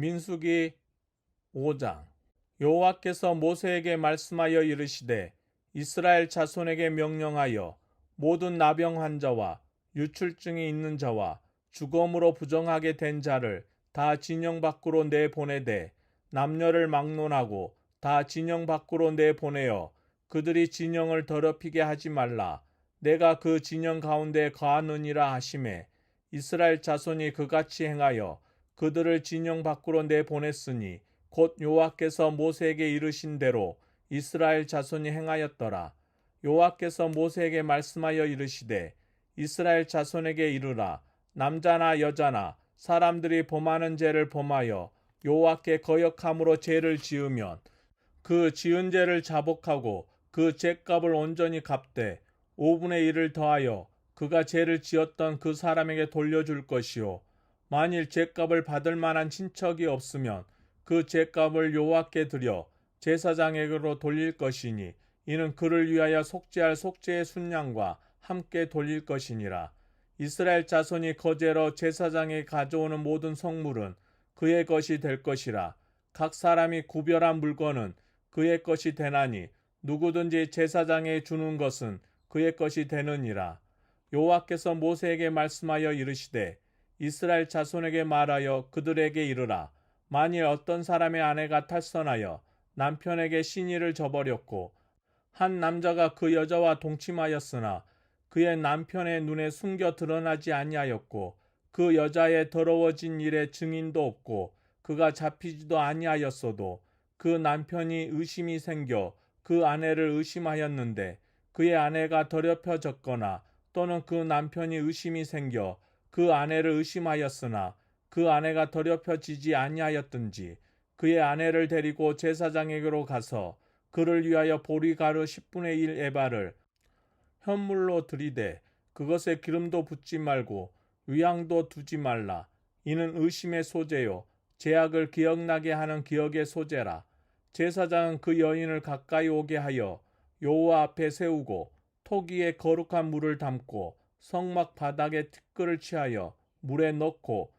민수기 5장. 여호와께서 모세에게 말씀하여 이르시되 이스라엘 자손에게 명령하여 모든 나병 환자와 유출증이 있는 자와 죽음으로 부정하게 된 자를 다 진영 밖으로 내보내되 남녀를 막론하고 다 진영 밖으로 내보내어 그들이 진영을 더럽히게 하지 말라. 내가 그 진영 가운데 거하느니라 하심에 이스라엘 자손이 그같이 행하여 그들을 진영 밖으로 내보냈으니 곧 여호와께서 모세에게 이르신 대로 이스라엘 자손이 행하였더라. 여호와께서 모세에게 말씀하여 이르시되 이스라엘 자손에게 이르라 남자나 여자나 사람들이 범하는 죄를 범하여 여호와께 거역함으로 죄를 지으면 그 지은 죄를 자복하고 그 죄값을 온전히 갚되 5분의 1을 더하여 그가 죄를 지었던 그 사람에게 돌려줄 것이요 만일 죄값을 받을 만한 친척이 없으면 그 죄값을 여호와께 드려 제사장에게로 돌릴 것이니 이는 그를 위하여 속죄할 속죄의 순양과 함께 돌릴 것이니라. 이스라엘 자손이 거제로 제사장에 가져오는 모든 성물은 그의 것이 될 것이라. 각 사람이 구별한 물건은 그의 것이 되나니 누구든지 제사장에 주는 것은 그의 것이 되느니라. 여호와께서 모세에게 말씀하여 이르시되 이스라엘 자손에게 말하여 그들에게 이르라. 만일 어떤 사람의 아내가 탈선하여 남편에게 신의를 저버렸고 한 남자가 그 여자와 동침하였으나 그의 남편의 눈에 숨겨 드러나지 아니하였고 그 여자의 더러워진 일에 증인도 없고 그가 잡히지도 아니하였어도 그 남편이 의심이 생겨 그 아내를 의심하였는데 그의 아내가 더럽혀졌거나 또는 그 남편이 의심이 생겨 그 아내를 의심하였으나 그 아내가 더럽혀지지 아니하였든지 그의 아내를 데리고 제사장에게로 가서 그를 위하여 보리가루 10분의 1 에바를 현물로 들이되 그것에 기름도 붓지 말고 위양도 두지 말라. 이는 의심의 소재요. 제약을 기억나게 하는 기억의 소재라. 제사장은 그 여인을 가까이 오게 하여 여호와 앞에 세우고 토기에 거룩한 물을 담고 성막 바닥에 티끌을 취하여 물에 넣고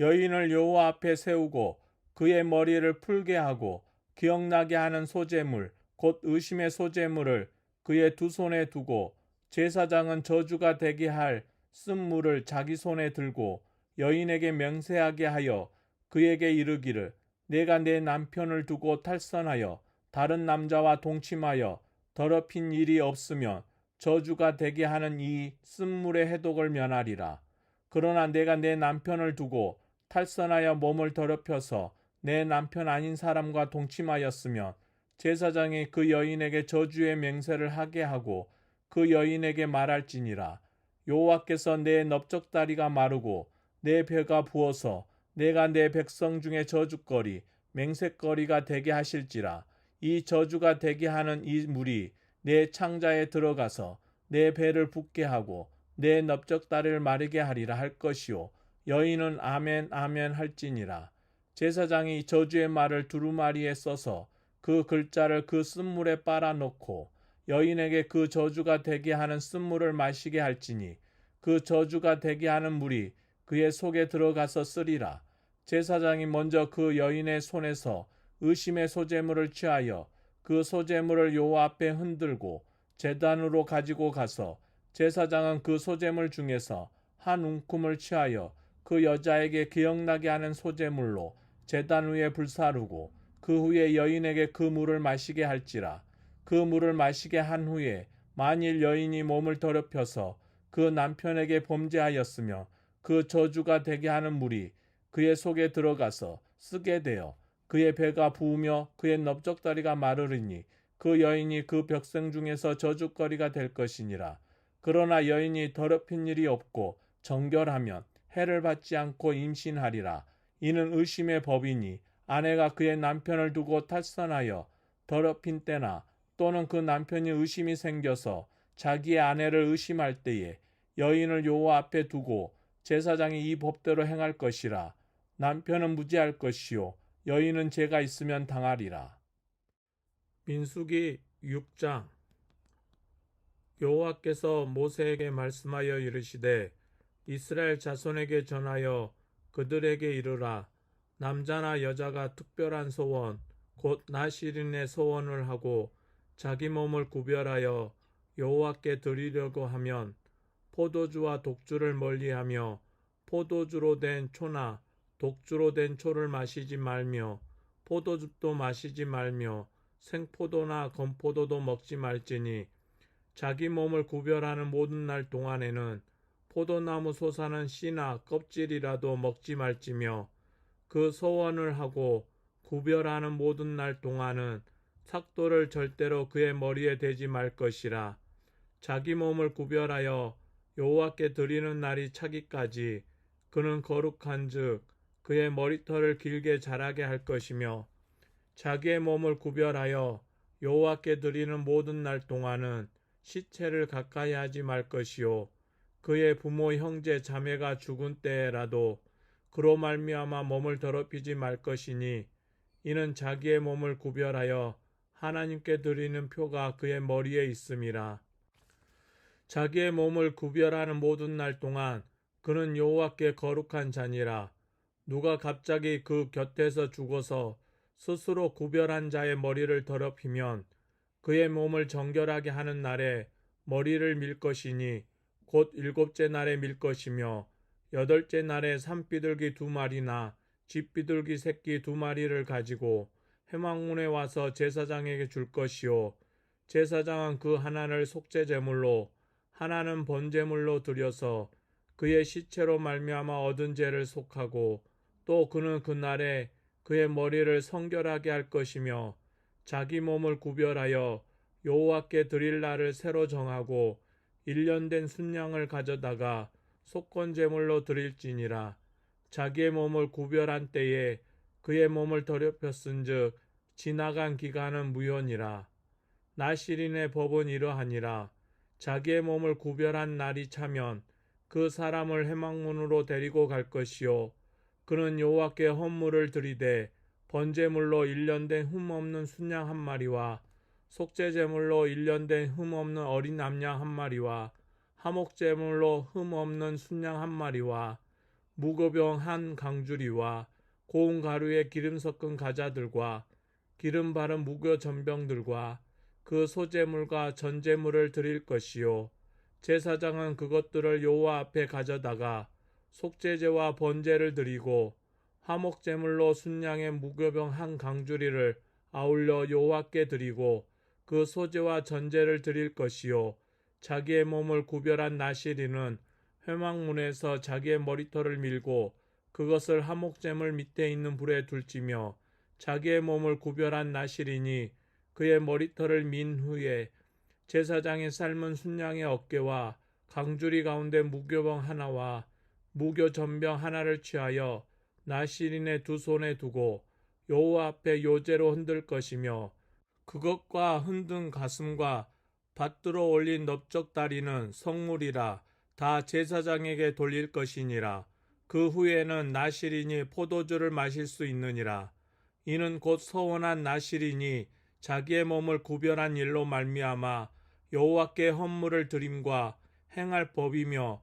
여인을 여호와 앞에 세우고 그의 머리를 풀게 하고 기억나게 하는 소재물 곧 의심의 소재물을 그의 두 손에 두고 제사장은 저주가 되게 할 쓴물을 자기 손에 들고 여인에게 맹세하게 하여 그에게 이르기를 내가 내 남편을 두고 탈선하여 다른 남자와 동침하여 더럽힌 일이 없으면 저주가 되게 하는 이 쓴물의 해독을 면하리라. 그러나 내가 내 남편을 두고 탈선하여 몸을 더럽혀서 내 남편 아닌 사람과 동침하였으면 제사장이 그 여인에게 저주의 맹세를 하게 하고 그 여인에게 말할지니라 여호와께서 내 넓적다리가 마르고 내 배가 부어서 내가 내 백성 중에 저주거리 맹세거리가 되게 하실지라 이 저주가 되게 하는 이 물이 내 창자에 들어가서 내 배를 붓게 하고 내 넓적다리를 마르게 하리라 할 것이요 여인은 아멘 아멘 할지니라 제사장이 저주의 말을 두루마리에 써서 그 글자를 그 쓴물에 빨아놓고 여인에게 그 저주가 되게 하는 쓴물을 마시게 할지니 그 저주가 되게 하는 물이 그의 속에 들어가서 쓰리라. 제사장이 먼저 그 여인의 손에서 의심의 소재물을 취하여 그 소재물을 여호와 앞에 흔들고 제단으로 가지고 가서 제사장은 그 소재물 중에서 한 움큼을 취하여 그 여자에게 기억나게 하는 소재물로 제단 위에 불사르고 그 후에 여인에게 그 물을 마시게 할지라. 그 물을 마시게 한 후에 만일 여인이 몸을 더럽혀서 그 남편에게 범죄하였으며 그 저주가 되게 하는 물이 그의 속에 들어가서 쓰게 되어 그의 배가 부으며 그의 넓적다리가 마르리니 그 여인이 그 벽생 중에서 저주거리가 될 것이니라. 그러나 여인이 더럽힌 일이 없고 정결하면 해를 받지 않고 임신하리라. 이는 의심의 법이니 아내가 그의 남편을 두고 탈선하여 더럽힌 때나 또는 그 남편이 의심이 생겨서 자기의 아내를 의심할 때에 여인을 여호와 앞에 두고 제사장이 이 법대로 행할 것이라 남편은 무지할 것이요 여인은 죄가 있으면 당하리라. 민수기 6장 여호와께서 모세에게 말씀하여 이르시되 이스라엘 자손에게 전하여 그들에게 이르라 남자나 여자가 특별한 소원, 곧 나시린의 소원을 하고 자기 몸을 구별하여 여호와께 드리려고 하면 포도주와 독주를 멀리하며 포도주로 된 초나 독주로 된 초를 마시지 말며 포도즙도 마시지 말며 생포도나 건포도도 먹지 말지니 자기 몸을 구별하는 모든 날 동안에는 포도나무 솟아는 씨나 껍질이라도 먹지 말지며 그 소원을 하고 구별하는 모든 날 동안은 삭도를 절대로 그의 머리에 대지 말 것이라. 자기 몸을 구별하여 여호와께 드리는 날이 차기까지 그는 거룩한즉 그의 머리털을 길게 자라게 할 것이며 자기의 몸을 구별하여 여호와께 드리는 모든 날 동안은 시체를 가까이 하지 말 것이요. 그의 부모 형제 자매가 죽은 때라도 그로 말미암아 몸을 더럽히지 말 것이니 이는 자기의 몸을 구별하여 하나님께 드리는 표가 그의 머리에 있음이라. 자기의 몸을 구별하는 모든 날 동안 그는 여호와께 거룩한 자니라 누가 갑자기 그 곁에서 죽어서 스스로 구별한 자의 머리를 더럽히면 그의 몸을 정결하게 하는 날에 머리를 밀 것이니 곧 일곱째 날에 밀 것이며 여덟째 날에 산비둘기 두 마리나 집비둘기 새끼 두 마리를 가지고 해망문에 와서 제사장에게 줄 것이요. 제사장은 그 하나를 속죄 제물로 하나는 번제물로 드려서 그의 시체로 말미암아 얻은 죄를 속하고 또 그는 그날에 그의 머리를 성결하게 할 것이며 자기 몸을 구별하여 여호와께 드릴 날을 새로 정하고 일년 된 순양을 가져다가 속건 제물로 드릴지니라. 자기의 몸을 구별한 때에 그의 몸을 더럽혔은즉 지나간 기간은 무효니라. 나시린의 법은 이러하니라. 자기의 몸을 구별한 날이 차면 그 사람을 해망문으로 데리고 갈 것이요 그는 여호와께 헌물을 드리되 번제물로 일년된 흠없는 순양 한 마리와 속죄제물로 일년된 흠없는 어린 남양 한 마리와 하목제물로 흠없는 순양 한 마리와 무거병 한 강주리와 고운 가루에 기름 섞은 가자들과 기름 바른 무교 전병들과 그 소제물과 전제물을 드릴 것이요 제사장은 그것들을 여호와 앞에 가져다가 속죄제와 번제를 드리고 화목제물로 순양의 무교병 한 강주리를 아울러 여호와께 드리고 그 소제와 전제를 드릴 것이요. 자기의 몸을 구별한 나시리는 회막문에서 자기의 머리털을 밀고 그것을 화목제물 밑에 있는 불에 둘지며 자기의 몸을 구별한 나시리니 그의 머리털을 민 후에 제사장이 삶은 순양의 어깨와 강주리 가운데 무교병 하나와 무교 전병 하나를 취하여 나시린의 두 손에 두고 여호와 앞에 요제로 흔들 것이며 그것과 흔든 가슴과 받들어 올린 넓적 다리는 성물이라 다 제사장에게 돌릴 것이니라. 그 후에는 나시린이 포도주를 마실 수 있느니라. 이는 곧 서원한 나시린이 자기의 몸을 구별한 일로 말미암아 여호와께 헌물을 드림과 행할 법이며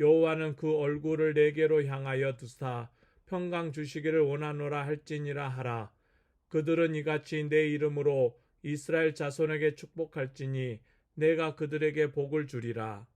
여호와는 그 얼굴을 내게로 향하여 두사 평강 주시기를 원하노라 할지니라 하라. 그들은 이같이 내 이름으로 이스라엘 자손에게 축복할지니 내가 그들에게 복을 주리라